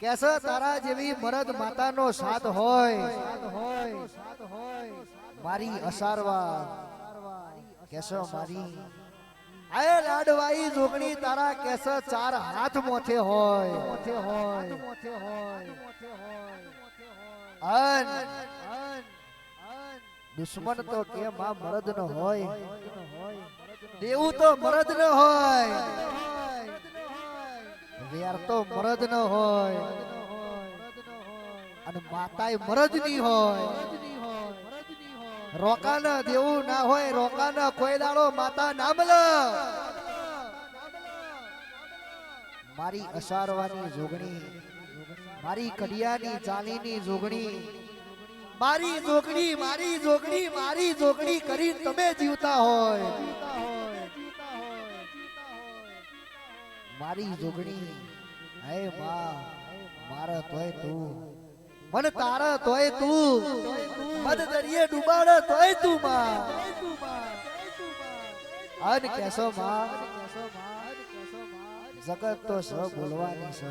કેસે તારા જેવી મરદ માતાનો સાથ હોય, મારી અસારવા. કેસો મારી. આય લાડવાઈ જોગણી તારા કેસ ચાર હાથ મોથે હોય. મોથે હોય મોથે હોય મોથે હોય અન, દુશ્મન તો કે માં મરદ ન હોય? દેવું તો મરદ ન હોય. તો મરદ ન હોય. અને માતાય મરદની હોય. રોકાના દેવું ના હોય, રોકાના કોઈ દાડો માતા ના મળે મારી અસારવાની જોગણી, મારી કડિયાની ચાલીની જોગણી, મારી જોગણી મારી જોગણી મારી જોગણી કરી તમે જીવતા હોય. મારી જોગણી હે માં, મારા તોય તું. મન તારા તોય તું. મદ દરિયે ડૂબાડે તોય તું, માં. અન કેસો માં. જગત તો સ બોલવાની છે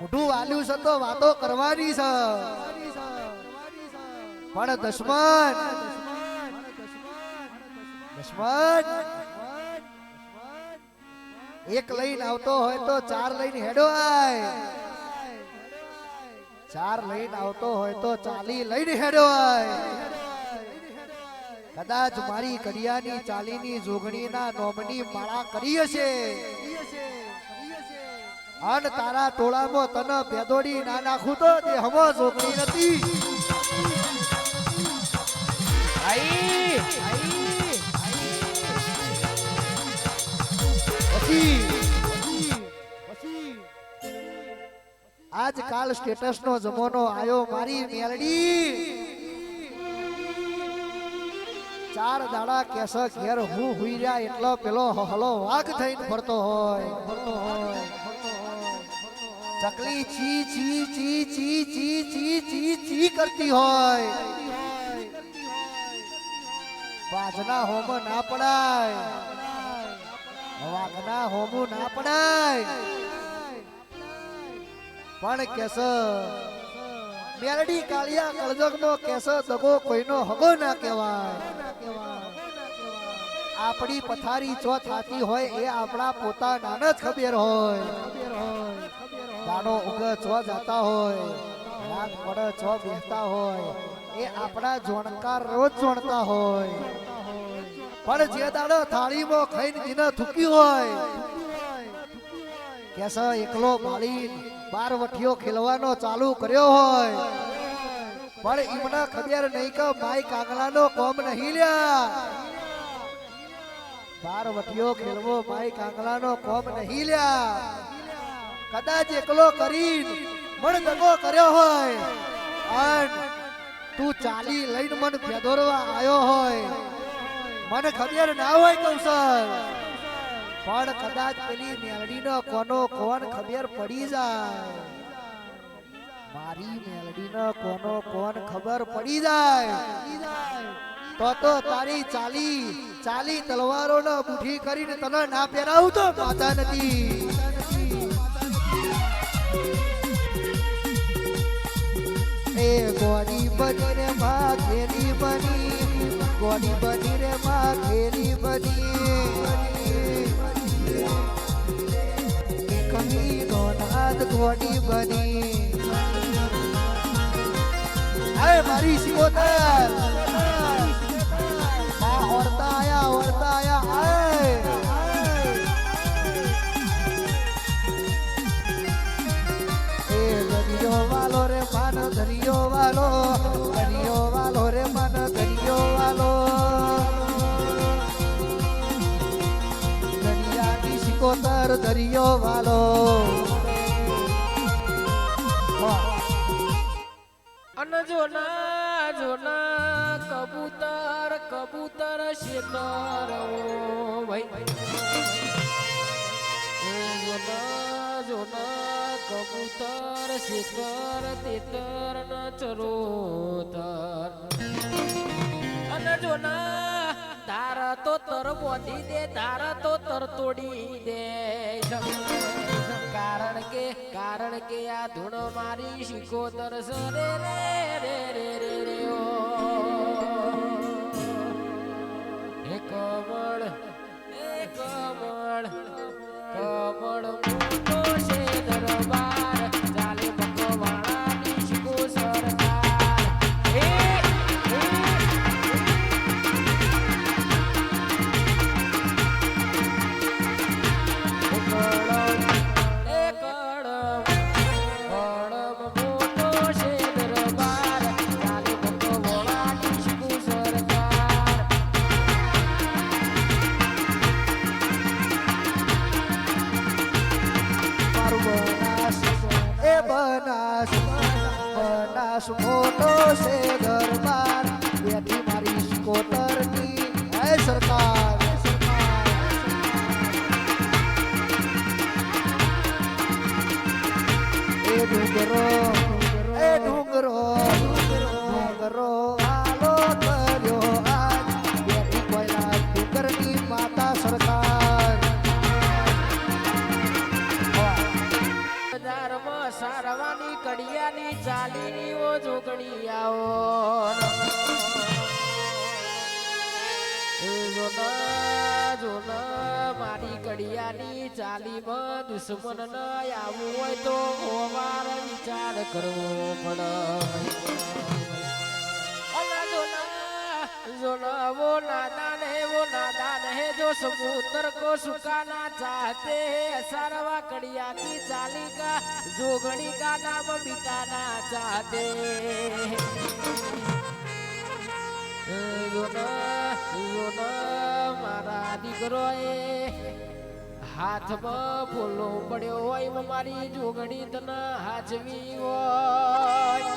મોઢું વાલ્યું છે તો વાતો કરવાની છે પણ દુશ્મન દુશ્મન. એક લઈને આવતો હોય તો ચાર લઈને હેડો આય. ચાર લઈને આવતો હોય તો ચાલી લઈને હેડો આય. કદાચ મારી કડિયાની ચાલીની જોગણીના નોમની માળા કરી હશે. અન તારા ટોળામાં તને પેદોડી ના નાખું તો તે હમો જોગણી નથી. આઈ આઈ. પછી આજકાલ સ્ટેટસ નો જમાનો આયો, મારી મેલડી. ચાર દાડા કેસ ઘેર હું હુઈ રહ્યા એટલો પેલો હલો વાઘ થઈને ફરતો હોય. ફરતો હોય ચકલી ચી ચી ચી ચી ચી ચી ચી ચી કરતી હોય. બાજના હોમ ના પડાય. વાઘના હોમું ના પડાય. પણ કેસ મેલડી કાળિયા કળજગનો કેસ દગો કોઈનો હગો ના કહેવાય. આપણી પથારી જો થાતી હોય એ આપણા પોતાના જ ખબર હોય. દાડો ઉગ જો જાતા હોય, રાત પડે જો બેસતા હોય, એ આપણા જોણકાર રોજ જોણતા હોય. પણ જે દાડો થાળીમાં ખાઈને જીને થૂકી હોય કેસ એકલો બાળી બાર વઠિયો ખેલવાનો ચાલુ કર્યો હોય, પણ એમના ખબર નહીં કે ભાઈ કાગડાનો કોમ નહીં લ્યા. બાર વઠિયો ખેલવો, માઈ કાગડાનો કોમ નહીં લ્યા. કદાચ એકલો કરી પણ દગો કર્યો હોય તું ચાલી લઈને મન ફેદોરવા આવ્યો હોય મને ખબર ના હોય કૌશલ પણ કદાચ પેલી મેલડીનો કોનો કોણ ખબર પડી જાય. મારી મેલડીનો કોનો કોણ ખબર પડી જાય. તો તો તારી ચાલી ચાલી તલવારો નો બુઠી કરીને તને ના પહેરાવું તો માતા નથી. એ ગોડી બની રે માં ખેરી બની. ગોડી બની રે માં ખેરી બની કમી નો નાદ ગોડી બની. મારી શિકોતર વાલો. અન જોના જોના, કબૂતર કબૂતર શેતર ભાઈ જોના જોના, કબૂતર શેતર તેતર ન ચરોતર અન જોના તાર તો તર બોધી દે, તાર તો તર તોડી દે. કારણ કે કારણ કે આ ધૂણ મારી શીખો સરે રે રે રે રે રે ઓ. હે કમળ કમળ કમળ મારી કડિયાની ચાલીમાં દુશ્મન ન આવવું હોય તો ઓવાર વિચાર કરવો પડે અલા જોના જોના वो नादान है वो नादान है जो समुद्र को सुखाना चाहते हैं सरवा कड़िया की चाली का जोगड़ी का नाम मिटाना चाहते हैं જોના જોના મારા દીકરોએ હાથમાં ફૂલો પડ્યો હોય મારી જોગણી તને હાજવી હોય.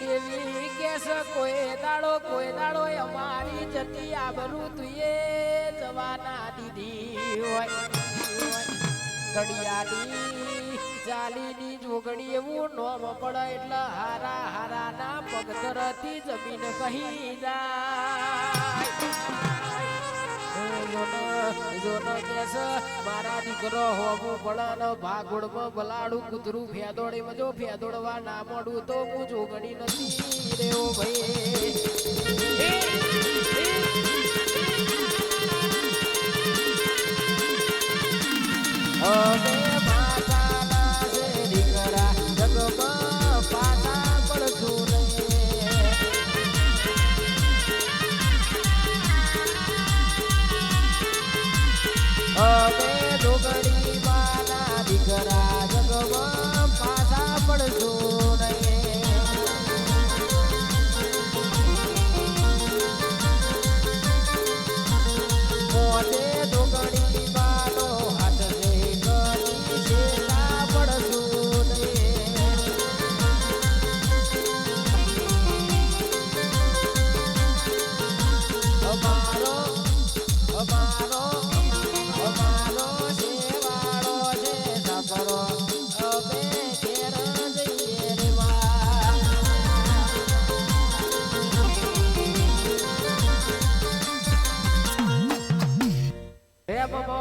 દેવી કેસ કોઈ દાડો કોઈ દાડો અમારી જતી આબરૂ તુએ જવાના દીધી હોય. ઘડિયાળી ચાલીની જોગણી એવું નોમ પડે એટલે હારા હારા ના પગધરથી જમીન કહી જાય જોનો કેસ, મારા દીકરો હોવું પડે ભાગોડમાં બલાડું કૂતરું ફેદોડી મજો ફેદોડવા ના મોડું તો હું જોગણી નથી. રેવો ભાઈ.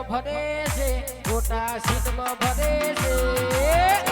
ફરે છે ખોટા સીટમાં ફરે છે.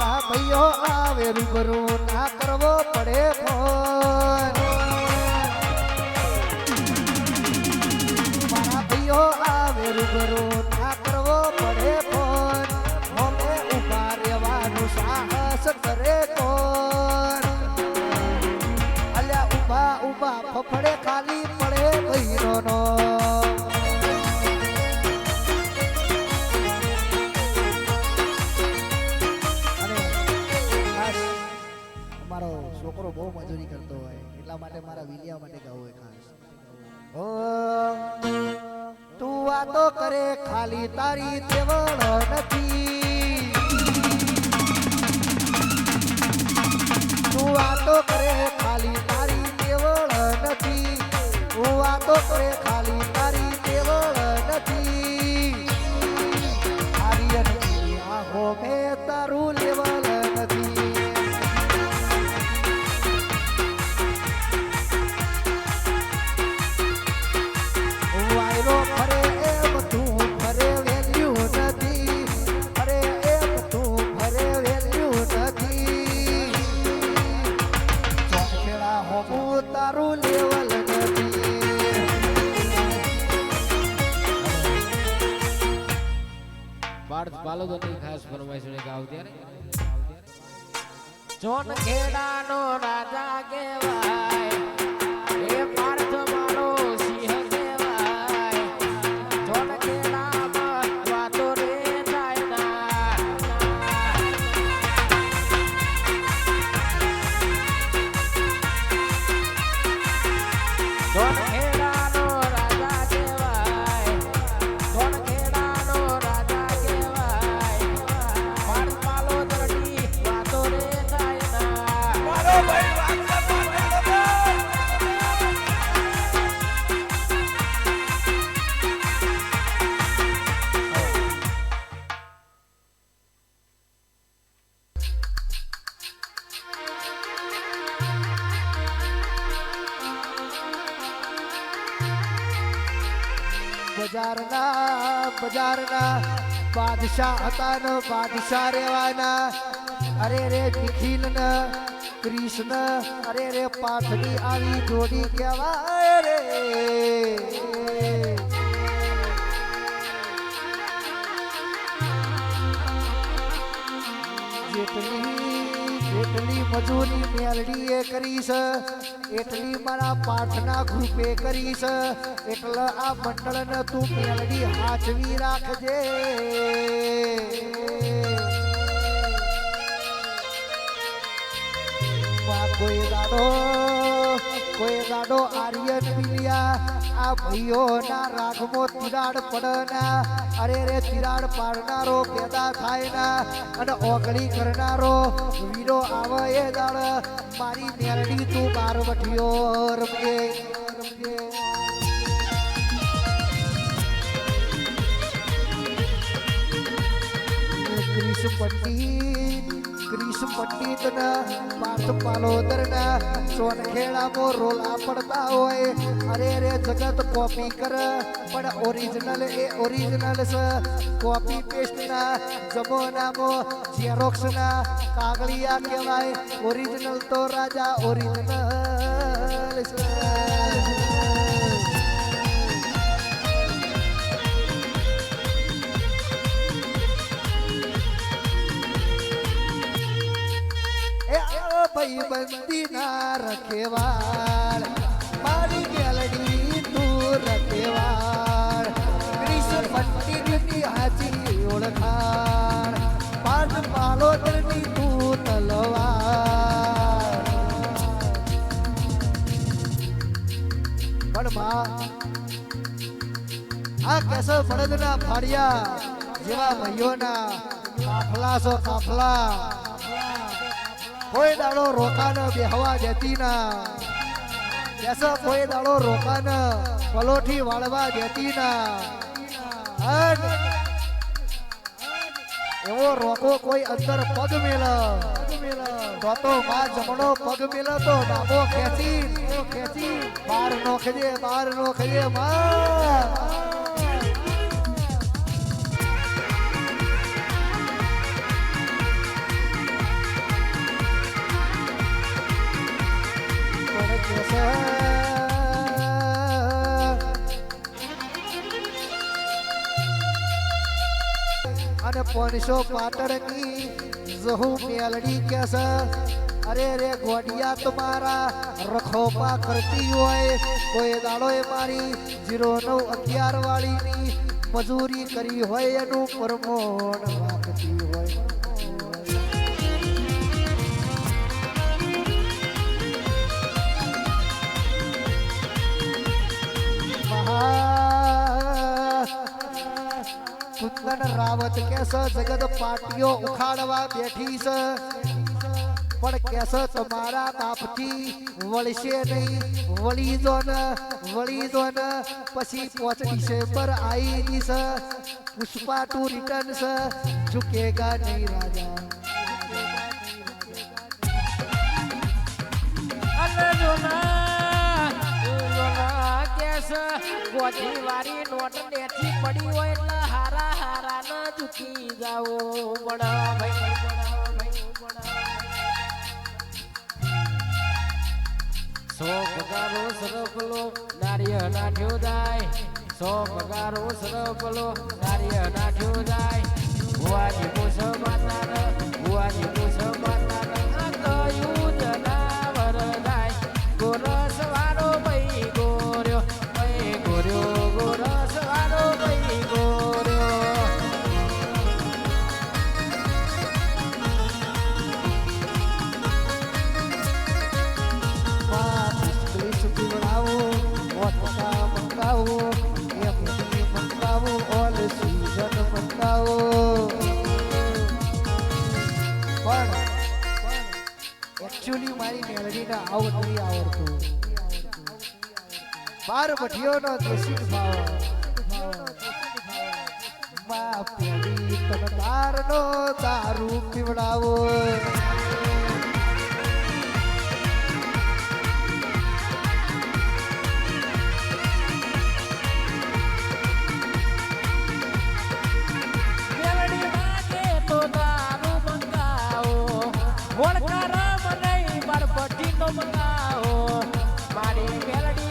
મારા ભાઈઓ, આવે રૂબરૂ ના કરવો પડે ફોન. મારા ભાઈઓ, આવે રૂબરૂ ના કરવો પડે એટલા માટે મારા વિલિયા માટે ગાવું એ ખાસ. ઓ, તું વાતો કરે ખાલી તારી તેવડ નથી. તું વાતો કરે ખાલી તારી તેવડ નથી. હું વાતો કરે ખાલી તારી તેવડ નથી. જોન ખેડાનો રાજા કહેવાય. એ પાર્થ સિંહ કહેવાય. જોન ખેડામાં વાતો રે જાય બજારના બજારના બાદશાહ હતા ને બાદશાહ રહેવાના. અરે રે નિખિલ ને કૃષ્ણ અરે રે પાઠની આવી જોડી કહેવાય રે. જેટલી જેટલી મજૂરી મેલડી એ છે, એટલી મારા પાઠના ગ્રુપે કરી છે, એટલે આ મંડળને તું મેલડી હાચવી રાખજે. વા કોઈ દાડો કોઈ દાડો આર્યન પીલિયા આ ભાઈઓના રાગમો તિરાડ પડના. અરે રે, તિરાડ પાડનારો પેદા થાય ના અને ઓગળી કરનારો વીરો આવે એ દાડ. મારી મેરડી તું બાર વઠિયો રમજે રમજે. ક્રિશ પંડિત ક્રિશ પાલોદરના સોનખેડામાં રોલા પડતા હોય. અરે રે જગત કોપી કર. પણ ઓરિજિનલ એ ઓરિજિનલ છે કોપી પેસ્ટના જમાનામાં ઝેરોક્સ ના કાગળિયા કહેવાય. ઓરિજિનલ તો રાજા ઓરિજિનલ છે ભાઈ બંદી ના રખેવાળ, મારી મેલડી તું રખેવાળ. કૃષ્ણ પંડિતની હાજી ઓળખાણ પાઠ પાલોદરની તું તલવાર. પણ માં આ કેસો બળદના ફાડિયા જેવા ભાઈઓના કાફલા સો કાફલા. કોઈ દાડો રોકાન બેહવા દેતી ના. કેસો કોઈ દાડો રોકાન પલોઠી વાળવા દેતી ના. એવો રોકો કોઈ અંદર પગ મેલ. તો તો માં જમણો પગ મેલ તો ડાબો ખેંચી ખેંચી. બાર નોખજે બાર નોખજે માં અને પાંચસો પાટણની જહુ મેલડી કે અરે રે ગોડિયા તમારા રખોપા કરતી હોય, કોઈ દાડો એ મારી જીરો નવ અગિયાર વાળીની મજૂરી કરી હોય, એનું પરમોણ રાખતી હોય. કુંદન રાવત કેસ જગત પાટીઓ ઉખાડવા બેઠી છે. પણ કેસ તમારા તાપથી વળશે નહીં. વળી જો ને, વળી જો ને, પછી પોચ ડિસેમ્બર આવી છે. પુષ્પા ટુ રિટર્ન છે. ઝુકેગા નહીં રાજા. ગોધી વાળી નોટ નેથી પડી હોય એટલે હારા હારા ન ઝૂકી જાઓ બડા ભાઈ સો પગારો સરપલો નાર્ય નાઠ્યો જાય સો પગારો સરપલો નાર્ય નાઠ્યો જાય ભુવાજી પૂછ માતા એકચ્યુઅલી મારી મેલડીને આવું નહીં આવડતું બાર ભઠીઓનો દેશી ભાવમાં પેલી તનદારનો દારૂ પીવડાવો મંગાવો. મારી મેલડી